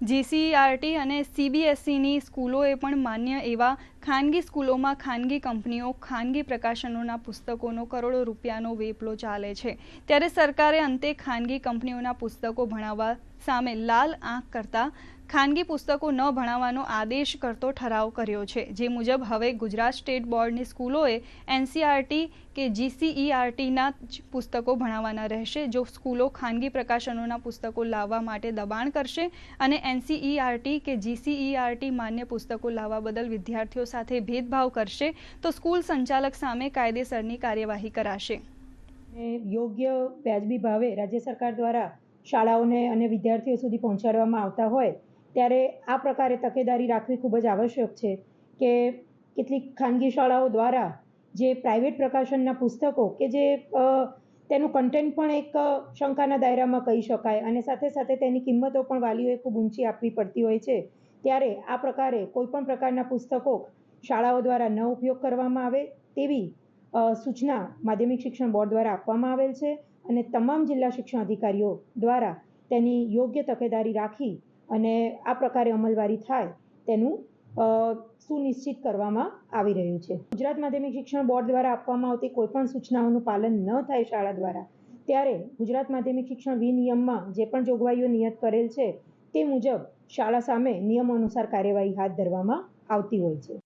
GCRT અને સીબીએસઈની સ્કૂલોએ પણ માન્ય એવા ખાનગી સ્કૂલોમાં ખાનગી કંપનીઓ, ખાનગી પ્રકાશનોના પુસ્તકોનો કરોડો રૂપિયાનો વેપલો ચાલે છે. ત્યારે સરકારે અંતે ખાનગી કંપનીઓના પુસ્તકો ભણાવવા સામે લાલ આંખ કરતા ખાનગી પુસ્તકો ન ભણાવવાનો આદેશ કરતો ઠરાવ કર્યો છે. જે મુજબ હવે ગુજરાત સ્ટેટ બોર્ડની સ્કૂલોએ એનસીઆરટી કે જીસીઈઆરટીના જ પુસ્તકો ભણાવવાના રહેશે, જો સ્કૂલો ખાનગી પ્રકાશનોના પુસ્તકો લાવવા માટે દબાણ કરશે અને એનસીઈઆરટી કે જીસીઈઆરટી માન્ય પુસ્તકો લાવવા બદલ વિદ્યાર્થીઓ સાથે ભેદભાવ કરશે, તો સ્કૂલ સંચાલક સામે કાયદેસરની કાર્યવાહી કરાશે. યોગ્ય વ્યાજબી ભાવે રાજ્ય સરકાર દ્વારા શાળાઓને અને વિદ્યાર્થીઓ સુધી પહોંચાડવામાં આવતા હોય, ત્યારે આ પ્રકારે તકેદારી રાખવી ખૂબ જ આવશ્યક છે કે કેટલીક ખાનગી શાળાઓ દ્વારા જે પ્રાઇવેટ પ્રકાશનના પુસ્તકો કે જે તેનું કન્ટેન્ટ પણ એક શંકાના દાયરામાં કહી શકાય અને સાથે સાથે તેની કિંમતો પણ વાલીઓએ ખૂબ ઊંચી આપવી પડતી હોય છે. ત્યારે આ પ્રકારે કોઈપણ પ્રકારના પુસ્તકો શાળાઓ દ્વારા ન ઉપયોગ કરવામાં આવે તેવી સૂચના માધ્યમિક શિક્ષણ બોર્ડ દ્વારા આપવામાં આવેલ છે. અને તમામ જિલ્લા શિક્ષણ અધિકારીઓ દ્વારા તેની યોગ્ય તકેદારી રાખી અને આ પ્રકારે અમલવારી થાય તેનું સુનિશ્ચિત કરવામાં આવી રહ્યું છે. ગુજરાત માધ્યમિક શિક્ષણ બોર્ડ દ્વારા આપવામાં આવતી કોઈપણ સૂચનાઓનું પાલન ન થાય શાળા દ્વારા, ત્યારે ગુજરાત માધ્યમિક શિક્ષણ વિનિયમમાં જે પણ જોગવાઈઓ નિયત કરેલ છે તે મુજબ શાળા સામે નિયમો અનુસાર કાર્યવાહી હાથ ધરવામાં આવતી હોય છે.